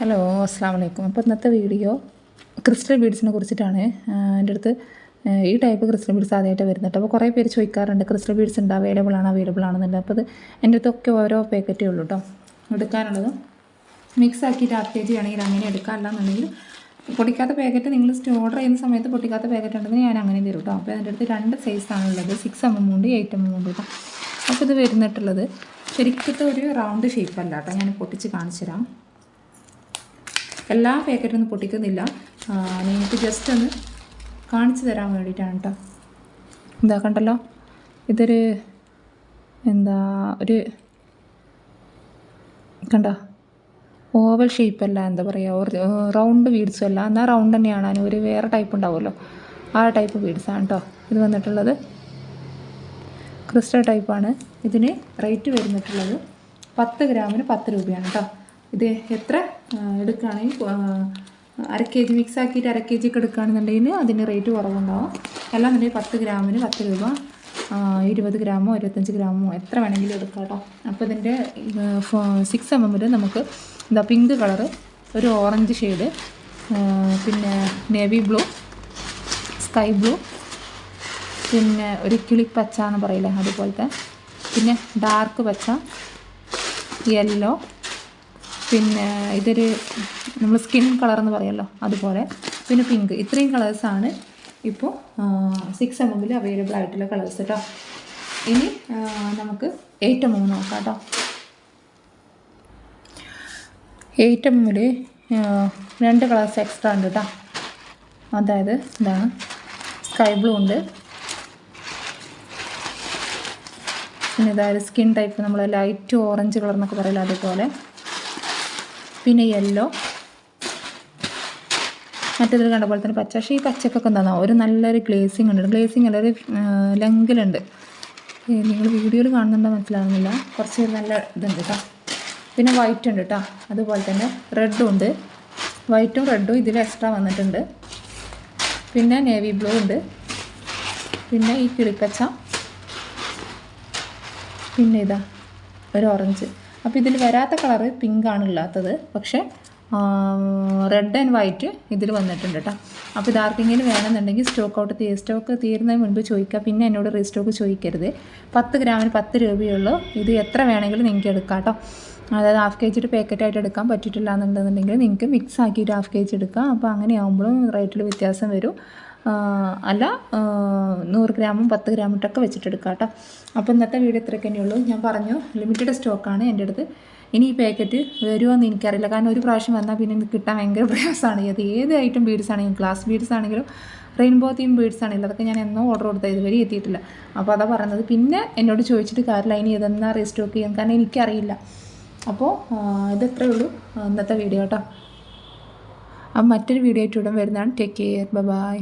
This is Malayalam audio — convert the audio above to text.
ഹലോ അസ്സാം വലൈക്കും അപ്പോൾ ഇന്നത്തെ വീഡിയോ ക്രിസ്റ്റൽ ബീഡ്സിനെ കുറിച്ചിട്ടാണ്. എന്റെ അടുത്ത് ഈ ടൈപ്പ് ക്രിസ്റ്റൽ ബീഡ്സ് ആദ്യമായിട്ട് വരുന്നുണ്ട് അപ്പോൾ കുറേ പേര് ചോദിക്കാറുണ്ട് ക്രിസ്റ്റൽ ബീഡ്സ് ഉണ്ട് അവൈലബിൾ ആണ് അവൈലബിൾ ആണെന്നുണ്ട് അപ്പോൾ അത് എന്റെ അടുത്തൊക്കെ ഓരോ പാക്കറ്റേ ഉള്ളൂ കേട്ടോ. എടുക്കാനുള്ളത് മിക്സ് ആക്കിയിട്ട് അപ്ഡേറ്റ് ചെയ്യുകയാണെങ്കിൽ അങ്ങനെ എടുക്കാം അല്ലാന്നുണ്ടെങ്കിൽ പൊട്ടിക്കാത്ത പാക്കറ്റ് നിങ്ങൾ ഓർഡർ ചെയ്യുന്ന സമയത്ത് പൊട്ടിക്കാത്ത പാക്കറ്റ് ഉണ്ടെങ്കിൽ ഞാൻ അങ്ങനെ തരും കേട്ടോ. അപ്പോൾ എന്റെ അടുത്ത് രണ്ട് സൈസാണുള്ളത് സിക്സ് എം എം ഉണ്ട് എയ്റ്റ് എം എം ഉണ്ട് കേട്ടോ. അപ്പോൾ ഇത് വരുന്നിട്ടുള്ളത് ശരിക്കത്തെ ഒരു റൗണ്ട് ഷേപ്പല്ല കേട്ടോ. ഞാൻ പൊട്ടിച്ച് കാണിച്ചു തരാം. എല്ലാ പാക്കറ്റൊന്നും പൊട്ടിക്കുന്നില്ല. നിങ്ങൾക്ക് ജസ്റ്റ് ഒന്ന് കാണിച്ചു തരാൻ വേണ്ടിയിട്ടാണ് കേട്ടോ എന്താ കണ്ടല്ലോ? ഇതൊരു എന്താ ഒരു കണ്ട? ഓവൽ ഷേപ്പ് അല്ല എന്താ പറയുക റൗണ്ട് ബീഡ്സും അല്ല. എന്നാൽ റൗണ്ട് തന്നെയാണ്. അതിന് ഒരു വേറെ ടൈപ്പ് ഉണ്ടാവുമല്ലോ. ആ ടൈപ്പ് ബീഡ്സാണ് കേട്ടോ ഇത് വന്നിട്ടുള്ളത്. ക്രിസ്റ്റൽ ടൈപ്പാണ് ഇതിന് റേറ്റ് വരുന്നിട്ടുള്ളത് പത്ത് ഗ്രാമിന് പത്ത് രൂപയാണ് കേട്ടോ ഇത് എത്ര? എടുക്കുകയാണെങ്കിൽ അര കെ ജി മിക്സ് ആക്കിയിട്ട് അര കെ ജിക്ക് എടുക്കുകയാണെന്നുണ്ടെങ്കിൽ അതിന് റേറ്റ് കുറവുണ്ടാവും. അല്ലാന്നുണ്ടെങ്കിൽ പത്ത് ഗ്രാമിന് പത്ത് രൂപ ഇരുപത് ഗ്രാമോ ഇരുപത്തഞ്ച് ഗ്രാമോ എത്ര വേണമെങ്കിലും എടുക്കാം കേട്ടോ. അപ്പോൾ ഇതിന്റെ സിക്സ് എം എമ്മിൽ നമുക്ക് എന്താ പിങ്ക് കളറ് ഒരു ഓറഞ്ച് ഷെയ്ഡ് പിന്നെ നേവി ബ്ലൂ സ്കൈ ബ്ലൂ പിന്നെ ഒരു കിളി പച്ച എന്ന് പറയില്ലേ അതുപോലത്തെ പിന്നെ ഡാർക്ക് പച്ച യെല്ലോ പിന്നെ ഇതൊരു നമ്മൾ സ്കിൻ കളർ എന്ന് പറയുമല്ലോ അതുപോലെ. പിന്നെ പിങ്ക് ഇത്രയും കളേഴ്സാണ് ഇപ്പോൾ സിക്സ് എമ്മിൽ അവൈലബിൾ ആയിട്ടുള്ള കളേഴ്സ് കേട്ടോ ഇനി നമുക്ക് എയ്റ്റ് എം എം നോക്കാം കേട്ടോ എയ്റ്റ് എമ്മിൽ രണ്ട് കളേഴ്സ് എക്സ്ട്രാ ഉണ്ട് കേട്ടോ അതായത് എന്താണ് സ്കൈ ബ്ലൂ ഉണ്ട്. പിന്നെ ഇതായത് സ്കിൻ ടൈപ്പ് നമ്മൾ ലൈറ്റ് ഓറഞ്ച് കളർ എന്നൊക്കെ പറയില്ല അതുപോലെ. പിന്നെ യെല്ലോ മറ്റേതിൽ കണ്ട പോലെ തന്നെ പച്ച. പക്ഷേ ഈ പച്ചക്കൊക്കെ തന്നാൽ ഒരു നല്ലൊരു ഗ്ലേസിങ് ഉണ്ട്. ഗ്ലേസിങ് അല്ല ഒരു ലെങ്കിലുണ്ട് നിങ്ങൾ വീഡിയോയിൽ കാണുന്നുണ്ടോ മനസ്സിലാകുന്നില്ല കുറച്ച് നല്ല ഇതുണ്ട് കേട്ടോ പിന്നെ വൈറ്റ് ഉണ്ട് കേട്ടോ അതുപോലെ തന്നെ റെഡും ഉണ്ട്. വൈറ്റും റെഡും ഇതിൽ എക്സ്ട്രാ വന്നിട്ടുണ്ട്. പിന്നെ നേവി ബ്ലൂ ഉണ്ട്. പിന്നെ ഈ കിളിപ്പച്ച. പിന്നെ ഇതാ ഒരു ഓറഞ്ച് അപ്പോൾ ഇതിൽ വരാത്ത കളറ് പിങ്കാണ് ഇല്ലാത്തത്. പക്ഷേ റെഡ് ആൻഡ് വൈറ്റ് ഇതിൽ വന്നിട്ടുണ്ട് കേട്ടോ അപ്പോൾ ഇതാർക്കെങ്കിലും വേണമെന്നുണ്ടെങ്കിൽ സ്റ്റോക്ക് ഔട്ട് സ്റ്റോക്ക് തീരുന്നതിന് മുൻപ് ചോദിക്കുക പിന്നെ എന്നോട് റീസ്റ്റോക്ക് ചോദിക്കരുത്. പത്ത് ഗ്രാമിന് പത്ത് രൂപയുള്ളൂ ഇത് എത്ര വേണമെങ്കിലും നിങ്ങൾക്ക് എടുക്കാം കേട്ടോ അതായത് ഹാഫ് കെ ജിയുടെ പാക്കറ്റായിട്ട് എടുക്കാൻ പറ്റിയിട്ടില്ല എന്നുണ്ടെന്നുണ്ടെങ്കിൽ നിങ്ങൾക്ക് മിക്സ് ആക്കിയിട്ട് ഹാഫ് കെ ജി എടുക്കാം. അപ്പോൾ അങ്ങനെ ആകുമ്പോഴും റേറ്റിൽ വ്യത്യാസം വരും. അല്ല നൂറ് ഗ്രാമും പത്ത് ഗ്രാമും ഇട്ടൊക്കെ വെച്ചിട്ടെടുക്കാം കേട്ടോ അപ്പോൾ ഇന്നത്തെ വീഡിയോ ഇത്രയൊക്കെ തന്നെയുള്ളൂ ഞാൻ പറഞ്ഞു ലിമിറ്റഡ് സ്റ്റോക്കാണ് എന്റെ അടുത്ത്. ഇനി ഈ പാക്കറ്റ് വരുമോ എന്ന് എനിക്കറിയില്ല. കാരണം ഒരു പ്രാവശ്യം വന്നാൽ പിന്നെ ഇത് കിട്ടാൻ ഭയങ്കര പ്രയാസമാണ്. അത് ഏത് ഐറ്റം ബീഡ്സ് ആണെങ്കിലും ഗ്ലാസ് ബീഡ്സ് ആണെങ്കിലും റെയിൻബോ തീം ബീഡ്സ് ആണെങ്കിലും അതൊക്കെ ഞാൻ എന്നോ ഓർഡർ കൊടുത്താൽ ഇതുവരെ എത്തിയിട്ടില്ല. അപ്പോൾ അതാ പറഞ്ഞത്. പിന്നെ എന്നോട് ചോദിച്ചിട്ട് കാര്യമില്ല. ഇനി ഇതെന്നാ റീസ്റ്റോക്ക് ചെയ്യാൻ? കാരണം എനിക്കറിയില്ല. അപ്പോൾ ഇതത്രേ ഉള്ളൂ ഇന്നത്തെ വീഡിയോ കേട്ടോ അപ്പം മറ്റൊരു വീഡിയോ ആയിട്ട് ഉടൻ വരുന്നതാണ്. Take care bye